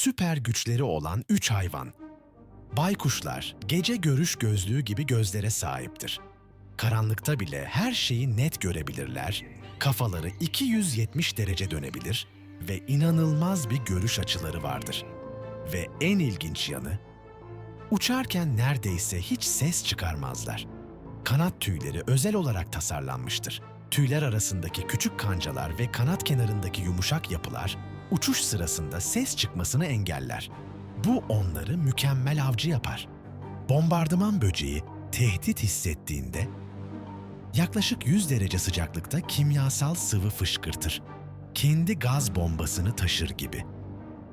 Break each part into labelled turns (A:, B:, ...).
A: süper güçleri olan üç hayvan. Baykuşlar gece görüş gözlüğü gibi gözlere sahiptir. Karanlıkta bile her şeyi net görebilirler, kafaları 270 derece dönebilir ve inanılmaz bir görüş açıları vardır. Ve en ilginç yanı, uçarken neredeyse hiç ses çıkarmazlar. Kanat tüyleri özel olarak tasarlanmıştır. Tüyler arasındaki küçük kancalar ve kanat kenarındaki yumuşak yapılar uçuş sırasında ses çıkmasını engeller. Bu onları mükemmel avcı yapar. Bombardıman böceği tehdit hissettiğinde yaklaşık 100 derece sıcaklıkta kimyasal sıvı fışkırtır. Kendi gaz bombasını taşır gibi.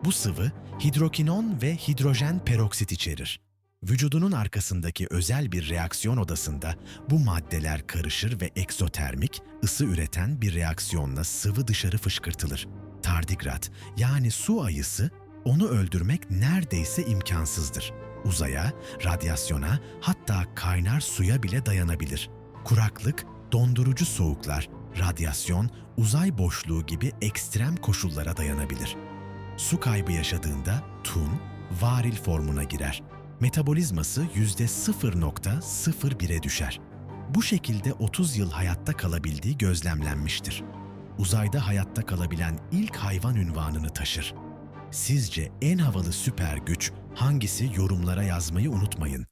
A: Bu sıvı hidrokinon ve hidrojen peroksit içerir. Vücudunun arkasındaki özel bir reaksiyon odasında bu maddeler karışır ve egzotermik, ısı üreten bir reaksiyonla sıvı dışarı fışkırtılır. Tardigrat yani su ayısı onu öldürmek neredeyse imkansızdır. Uzaya, radyasyona hatta kaynar suya bile dayanabilir. Kuraklık, dondurucu soğuklar, radyasyon, uzay boşluğu gibi ekstrem koşullara dayanabilir. Su kaybı yaşadığında tun, varil formuna girer. Metabolizması %0.01'e düşer. Bu şekilde 30 yıl hayatta kalabildiği gözlemlenmiştir. Uzayda hayatta kalabilen ilk hayvan ünvanını taşır. Sizce en havalı süper güç hangisi yorumlara yazmayı unutmayın.